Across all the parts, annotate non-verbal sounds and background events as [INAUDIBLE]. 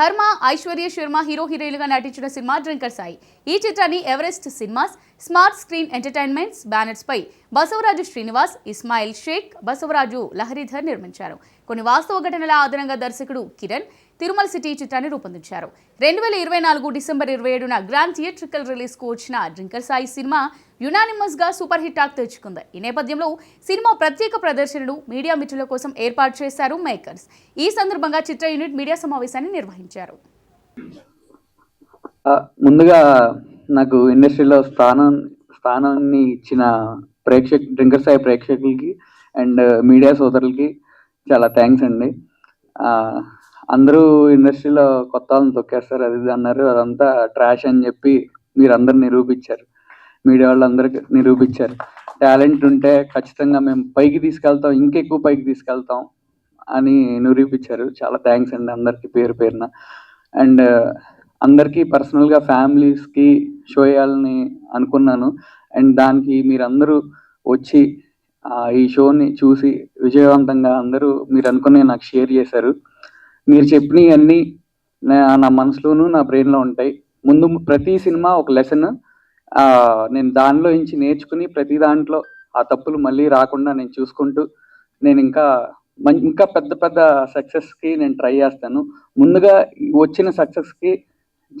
ధర్మ ఐశ్వర్య శర్మ హీరో హీరోయిన్గా నటించిన సినిమా డ్రింకర్ సాయి. ఈ చిత్రాన్ని Everest Cinemas Smart Screen Entertainments banners పై బసవరాజు శ్రీనివాస్ ఇస్మాయిల్ షేక్ బసవరాజు లహరిధర్ నిర్మించారు. కొన్ని వాస్తవ ఘటనల ఆధారంగా దర్శకుడు కిరణ్ తిరుమల సిటీ చిత్రాన్ని రూపొందించారు. రెండు వేల ఇరవై నాలుగు డిసెంబర్ ఇరవై ఏడున గ్రాండ్ థియేట్రికల్ రిలీజ్కు వచ్చిన డ్రింకర్ సాయి సినిమా యునానిమస్గా సూపర్ హిట్ టాక్ తెచ్చుకుంది. ఈ నేపథ్యంలో సినిమా ప్రత్యేక ప్రదర్శనను మీడియా మిత్రుల కోసం ఏర్పాటు చేశారు మేకర్స్. ఈ సందర్భంగా చిత్ర యూనిట్ మీడియా సమావేశాన్ని నిర్వహించారు. ముందుగా నాకు ఇండస్ట్రీలో స్థానం స్థానాన్ని ఇచ్చిన ప్రేక్షక డ్రింకర్ సాయి ప్రేక్షకులకి అండ్ మీడియా సోదరులకి చాలా థ్యాంక్స్ అండి. అందరూ ఇండస్ట్రీలో కొత్త వాళ్ళని తొక్కేస్తారు అది ఇది అన్నారు. అదంతా ట్రాష్ అని చెప్పి మీరు నిరూపించారు. మీడియా వాళ్ళందరికీ నిరూపించారు. టాలెంట్ ఉంటే ఖచ్చితంగా మేము పైకి తీసుకెళ్తాం ఇంకెక్కువ పైకి తీసుకెళ్తాం అని నిరూపించారు. చాలా థ్యాంక్స్ అండి అందరికీ పేరు పేరున. అండ్ అందరికీ పర్సనల్గా ఫ్యామిలీస్కి షో చేయాలని అనుకున్నాను. అండ్ దానికి మీరందరూ వచ్చి ఈ షోని చూసి విజయవంతంగా అందరూ మీరు అనుకునే నాకు షేర్ చేశారు. మీరు చెప్పినవి అన్నీ నా- నా మనసులోను నా బ్రెయిన్లో ఉంటాయి. ముందు ప్రతి సినిమా ఒక లెసన్ నేను దానిలో నుంచి నేర్చుకుని ప్రతి దాంట్లో ఆ తప్పులు మళ్ళీ రాకుండా నేను చూసుకుంటూ నేను ఇంకా ఇంకా పెద్ద పెద్ద సక్సెస్కి నేను ట్రై చేస్తాను. ముందుగా వచ్చిన సక్సెస్కి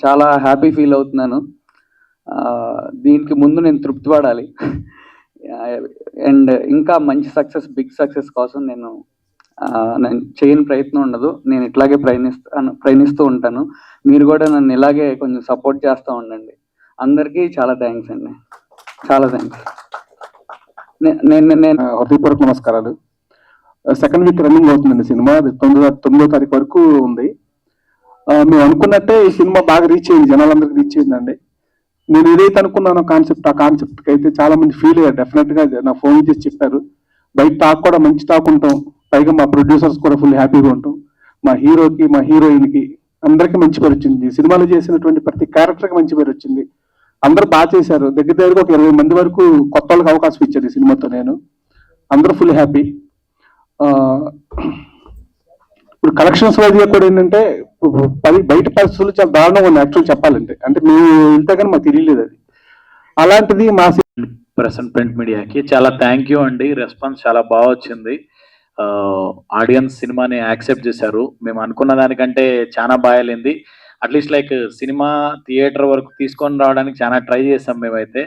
చాలా హ్యాపీ ఫీల్ అవుతున్నాను. దీనికి ముందు నేను తృప్తి పడాలి. [LAUGHS] అండ్ ఇంకా మంచి సక్సెస్ బిగ్ సక్సెస్ కోసం నేను నేను చేయని ప్రయత్నం ఉండదు. నేను ఇట్లాగే ప్రయత్నిస్తాను ప్రయత్నిస్తూ ఉంటాను. మీరు కూడా నన్ను ఇలాగే కొంచెం సపోర్ట్ చేస్తూ ఉండండి. అందరికీ చాలా థ్యాంక్స్ అండి. చాలా థ్యాంక్స్. నేను నేను హృదయపూర్వక నమస్కారాలు. సెకండ్ వీక్ రన్నింగ్ అవుతుందండి సినిమా. అది తొమ్మిదో తొమ్మిదో తారీఖు వరకు ఉంది. మేము అనుకున్నట్టే ఈ సినిమా బాగా రీచ్ అయింది. జనాలందరికీ రీచ్ అయిందండి. నేను ఏదైతే అనుకున్నానో కాన్సెప్ట్ ఆ కాన్సెప్ట్కి అయితే చాలా మంది ఫీల్ అయ్యారు. డెఫినెట్గా నా ఫోన్ చేసి చెప్పారు. బయట టాక్ కూడా మంచి టాక్ ఉంటాం. పైగా మా ప్రొడ్యూసర్స్ కూడా ఫుల్ హ్యాపీగా ఉంటాం. మా హీరోకి మా హీరోయిన్కి అందరికి అందరికీ మంచి పేరు వచ్చింది. సినిమాలు సినిమాలో చేసినటువంటి ప్రతి క్యారెక్టర్కి మంచి పేరు వచ్చింది. అందరూ బాగా చేశారు. దగ్గర దగ్గర ఒక ఇరవై మంది వరకు కొత్త వాళ్ళకి అవకాశం ఇచ్చారు ఈ సినిమాతో నేను. అందరూ ఫుల్ హ్యాపీ. ఇప్పుడు కలెక్షన్స్ వైజ్గా కూడా ఏంటంటే పది బయట పరిస్థితులు చాలా దారుణంగా ఉంది యాక్చువల్ చెప్పాలంటే. అంటే మేము వెళ్తే కానీ మాకు తెలియలేదు అది. అలాంటిది మా ప్రెసెంట్ ప్రింట్ మీడియాకి చాలా థ్యాంక్ యూ అండి. రెస్పాన్స్ చాలా బాగా వచ్చింది. ఆడియన్స్ సినిమాని యాక్సెప్ట్ చేశారు. మేము అనుకున్న దానికంటే చాలా బాగాలింది. అట్లీస్ట్ లైక్ సినిమా థియేటర్ వరకు తీసుకొని రావడానికి చాలా ట్రై చేసాం మేమైతే.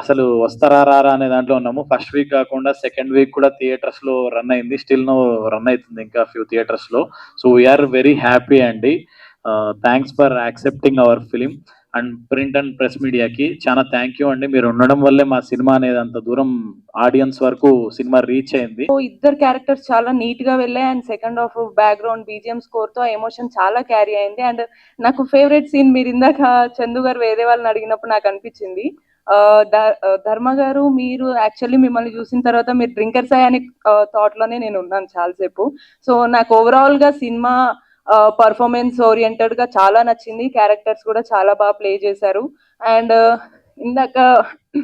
అసలు వస్తారా రారా అనే దాంట్లో ఉన్నాము. ఫస్ట్ వీక్ కాకుండా సెకండ్ వీక్ కూడా థియేటర్స్లో రన్ అయింది. స్టిల్ నో రన్ అవుతుంది ఇంకా ఫ్యూ థియేటర్స్లో. So we are very happy అండి. Thanks for accepting our film and print and press మీడియాకి చాలా థ్యాంక్ యూ అండి. మీరు ఉండడం వల్లే మా సినిమా అనేది అంత దూరం ఆడియన్స్ వరకు సినిమా రీచ్ అయింది. సో ఇద్దరు క్యారెక్టర్స్ చాలా నీట్గా వెళ్ళాయి. And second half background BGM స్కోర్తో emotion చాలా క్యారీ అయింది. అండ్ నాకు ఫేవరెట్ సీన్ మీరు ఇందాక చందు గారు వేరే వాళ్ళని అడిగినప్పుడు నాకు అనిపించింది. ధర్మ గారు మీరు యాక్చువల్లీ మిమ్మల్ని చూసిన తర్వాత మీరు డ్రింకర్స్ అనే థాట్లోనే నేను ఉన్నాను చాలాసేపు. సో నాకు ఓవరాల్గా సినిమా పర్ఫార్మెన్స్ ఓరియంటెడ్గా చాలా నచ్చింది. క్యారెక్టర్స్ కూడా చాలా బాగా ప్లే చేశారు. అండ్ ఇందాక